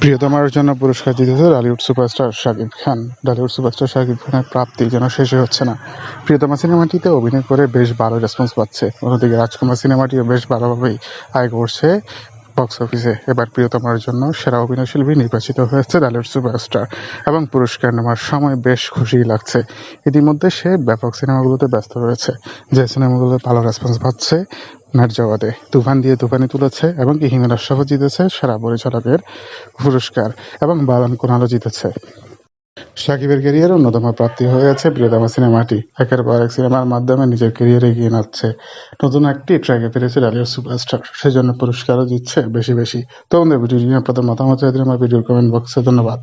প্রিয়তমার জন্য পুরস্কার জিতেছে Bollywood superstar Shakib Khan. Bollywood superstar Shakib খানের প্রাপ্তি যেন শেষই হচ্ছে না। প্রিয়তমা সিনেমাটিতে অভিনয় করে বেশ ভালো রেসপন্স পাচ্ছে। অন্যদিকে রাজকুমার সিনেমাটিও বেশ ভালোভাবেই আয় করছে বক্স অফিসে এবার প্রিয়তমার জন্য সেরা অভিনয়শিল্পী নির্বাচিত হয়েছে বলিউড সুপারস্টার এবং পুরস্কার নেওয়ার সময় বেশ খুশিই লাগছে। ইতিমধ্যে সে ব্যাপক সিনেমাগুলোতে ব্যস্ত রয়েছে। যে সিনেমাগুলোতে ভালো রেসপন্স পাচ্ছে নেট জগতে তুফান দিয়ে তুফানি তুলেছে এবং কি আশরাফ জিতেছে সেরা পরিচালকের পুরস্কার এবং বালান কুনালও জিতেছে। সাকিবের ক্যারিয়ার অন্যতম প্রাপ্তি হয়ে হয়েছে প্রিয়তমা সিনেমাটি। একের পর এক সিনেমার মাধ্যমে নিজের ক্যারিয়ার এগিয়ে নাচ্ছে। নতুন একটি ট্র্যাকে ফিরেছে ডালিউড সুপারস্টার সেই জন্য পুরস্কারও দিচ্ছে বেশি বেশি। তো আমাদের ভিডিও নিয়ে আপনাদের মতামত আমার ভিডিওর কমেন্ট বক্সে ধন্যবাদ।